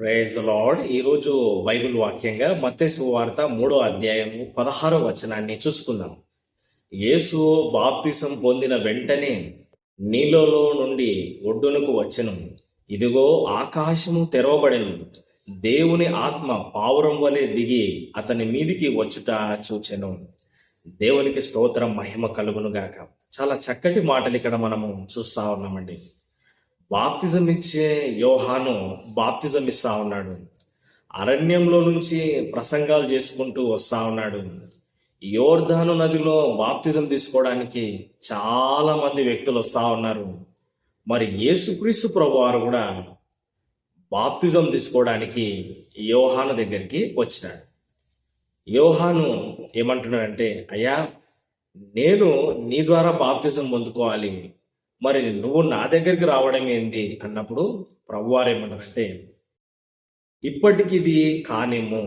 Praise lord ఈరోజు Bible వాక్యంగా మత్స్సు వార్త మూడో అధ్యాయము పదహారో వచనాన్ని చూసుకుందాం. యేసు బాప్తిసం పొందిన వెంటనే నీళ్ళలో నుండి ఒడ్డునకు వచ్చెను. ఇదిగో ఆకాశము తెరవబడెను. దేవుని ఆత్మ పావురం వలె దిగి అతని మీదికి వచ్చుట చూచెను. దేవునికి స్తోత్రం మహిమ కలుగునుగాక. చాలా చక్కటి మాటలు ఇక్కడ మనము చూస్తా ఉన్నామండి. బాప్తిజం ఇచ్చే యోహాను బాప్తిజం ఇస్తా ఉన్నాడు. అరణ్యంలో నుంచి ప్రసంగాలు చేసుకుంటూ వస్తా ఉన్నాడు. యోర్ధాను నదిలో బాప్తిజం తీసుకోవడానికి చాలా మంది వ్యక్తులు వస్తా ఉన్నారు. మరి యేసుక్రీస్తు ప్రభు వారు కూడా బాప్తిజం తీసుకోవడానికి యోహాను దగ్గరికి వచ్చినాడు. యోహాను ఏమంటున్నాడంటే అయ్యా నేను నీ ద్వారా బాప్తిజం పొందుకోవాలి. మరి నువ్వు నా దగ్గరికి రావడం ఏంది? అన్నప్పుడు ప్రభువారు ఏమంటారంటే ఇప్పటికి ఇది కానేమో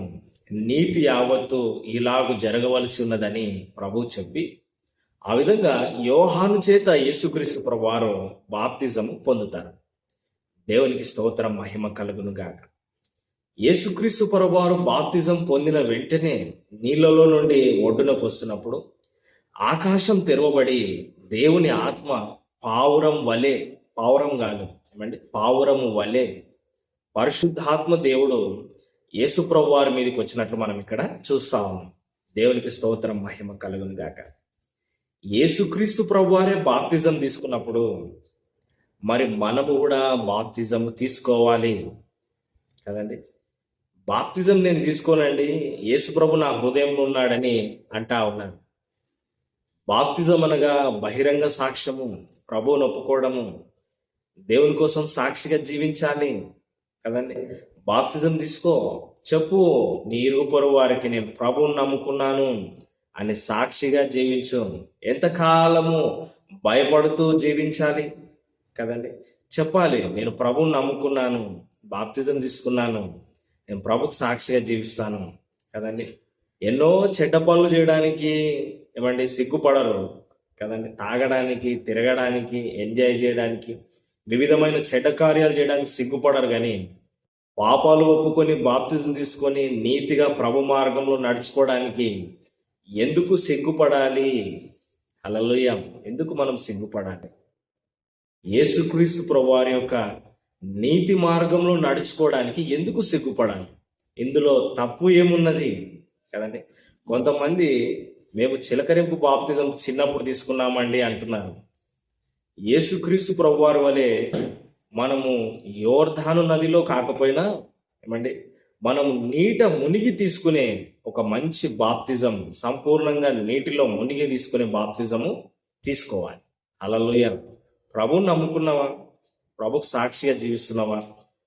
నీతి యావత్తు ఇలాగు జరగవలసి ఉన్నదని ప్రభు చెప్పి ఆ విధంగా యోహాను చేత యేసుక్రీస్తు ప్రభువారు బాప్తిజం పొందుతారు. దేవునికి స్తోత్రం మహిమ కలుగును గాక యేసుక్రీస్తు ప్రభువారు బాప్తిజం పొందిన వెంటనే నీళ్ళలో నుండి ఒడ్డునకు వస్తున్నప్పుడు ఆకాశం తెరవబడి దేవుని ఆత్మ పావురం వలె పావురం కాదు ఏమండి? పావురము వలె పరిశుద్ధాత్మ దేవుడు యేసుప్రభు వారి మీదకి వచ్చినట్లు మనం ఇక్కడ చూస్తా ఉన్నాం. దేవునికి స్తోత్రం మహిమ కలుగును గాక. యేసుక్రీస్తు ప్రభువారే బాప్తిజం తీసుకున్నప్పుడు మరి మనము కూడా బాప్తిజం తీసుకోవాలి కదండి? బాప్తిజం నేను తీసుకోనండి యేసు ప్రభు నా హృదయంలో ఉన్నాడని అంటా ఉన్నాను. బాప్తిజం అనగా బహిరంగ సాక్ష్యము ప్రభువును ఒప్పుకోవడము దేవుని కోసం సాక్షిగా జీవించాలి కదండి. బాప్తిజం తీసుకో చెప్పు నీ ఇరుగు పొరుగు వారికి నేను ప్రభువుని నమ్ముకున్నాను అని సాక్షిగా జీవించు. ఎంతకాలము భయపడుతూ జీవించాలి కదండి. చెప్పాలి నేను ప్రభువుని నమ్ముకున్నాను బాప్తిజం తీసుకున్నాను నేను ప్రభుకు సాక్షిగా జీవిస్తాను కదండి. ఎన్నో చెడ్డ పనులు చేయడానికి ఏమండి సిగ్గుపడరు. కదండి తాగడానికి తిరగడానికి ఎంజాయ్ చేయడానికి వివిధమైన చెడ్డ కార్యాలు చేయడానికి సిగ్గుపడరు. కానీ పాపాలు ఒప్పుకొని బాప్తిజం తీసుకొని నీతిగా ప్రభు మార్గంలో నడుచుకోవడానికి ఎందుకు సిగ్గుపడాలి? అలలోయ ఎందుకు మనం సిగ్గుపడాలి? యేసుక్రీస్తు ప్రభువారి యొక్క నీతి మార్గంలో నడుచుకోవడానికి ఎందుకు సిగ్గుపడాలి? ఇందులో తప్పు ఏమున్నది? కదండి కొంతమంది మేము చిలకరింపు బాప్తిజం చిన్నప్పుడు తీసుకున్నామండి అంటున్నారు. యేసుక్రీస్తు ప్రభువారి వలె మనము యోర్ధాను నదిలో కాకపోయినా ఏమండి మనం నీట మునిగి తీసుకునే ఒక మంచి బాప్తిజం సంపూర్ణంగా నీటిలో మునిగి తీసుకునే బాప్తిజము తీసుకోవాలి. అలలుయ ప్రభుని నమ్ముకున్నావా? ప్రభుకు సాక్షిగా జీవిస్తున్నావా?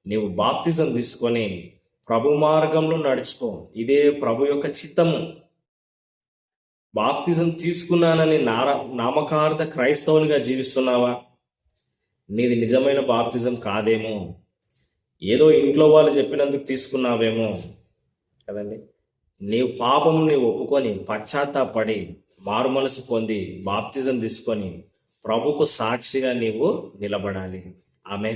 నీవు బాప్తిజం తీసుకొని ప్రభు మార్గంలో నడుచుకో. ఇదే ప్రభు యొక్క చిత్తము. బాప్తిజం తీసుకున్నానని నార నామకార్థ క్రైస్తవునిగా జీవిస్తున్నావా? నీది నిజమైన బాప్తిజం కాదేమో. ఏదో ఇంట్లో వాళ్ళు చెప్పినందుకు తీసుకున్నావేమో. కదండి? నీవు పాపము నీవు ఒప్పుకొని పశ్చాత్తాపడి మారుమనసు పొంది బాప్తిజం తీసుకొని ప్రభుకు సాక్షిగా నీవు నిలబడాలి. ఆమె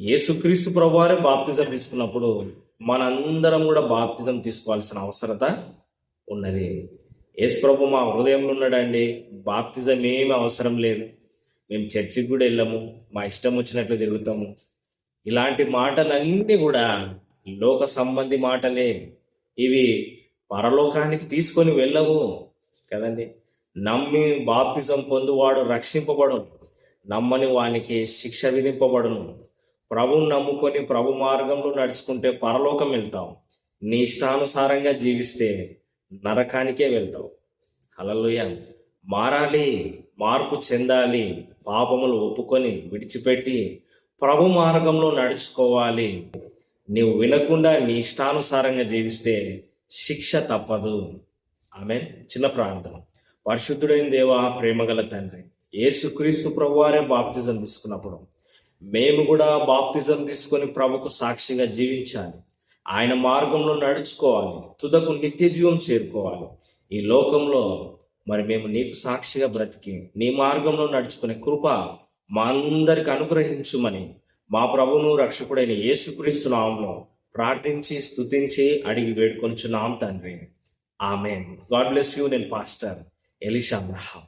యేసుక్రీస్తు ప్రభువారే బాప్తిజం తీసుకున్నప్పుడు మనందరం కూడా బాప్తిజం తీసుకోవాల్సిన అవసరత ఉన్నది. యేసుప్రభు మా హృదయంలో ఉన్నాడండి. బాప్తిజం ఏమీ అవసరం లేదు. మేము చర్చికి కూడా వెళ్ళాము. మా ఇష్టం వచ్చినట్లు తిరుగుతాము. ఇలాంటి మాటలన్నీ కూడా లోక సంబంధి మాటలే. ఇవి పరలోకానికి తీసుకొని వెళ్ళవు కదండి. నమ్మి బాప్తిజం పొందువాడు రక్షింపబడు. నమ్మని వానికి శిక్ష విధింపబడును. ప్రభుని నమ్ముకొని ప్రభు మార్గంలో నడుచుకుంటే పరలోకం వెళ్తాం. నీ ఇష్టానుసారంగా జీవిస్తే నరకానికే వెళ్తావు. అలలుయ మారాలి మార్పు చెందాలి పాపములు ఒప్పుకొని విడిచిపెట్టి ప్రభు మార్గంలో నడుచుకోవాలి. నీవు వినకుండా నీ ఇష్టానుసారంగా జీవిస్తే శిక్ష తప్పదు. ఆమె చిన్న ప్రార్థన. పరిశుద్ధుడైన దేవా ప్రేమగల తండ్రి యేసుక్రీస్తు ప్రభువారే బాప్తిజం తీసుకున్నప్పుడు మేము కూడా బాప్తిజం తీసుకొని ప్రభుకు సాక్షిగా జీవించాలి. ఆయన మార్గంలో నడుచుకోవాలి తుదకు నిత్య జీవం చేరుకోవాలి. ఈ లోకంలో మరి మేము నీకు సాక్షిగా బ్రతికి నీ మార్గంలో నడుచుకునే కృప మా అందరికి అనుగ్రహించుమని మా ప్రభును రక్షకుడైన యేసుక్రీస్తు నామంలో ప్రార్థించి స్తుతించి అడిగి వేడుకొంచున్నాం తండ్రి. ఆమె గాడ్ బ్లెస్ యూ. నేను పాస్టర్ ఎలిషా అబ్రహాం.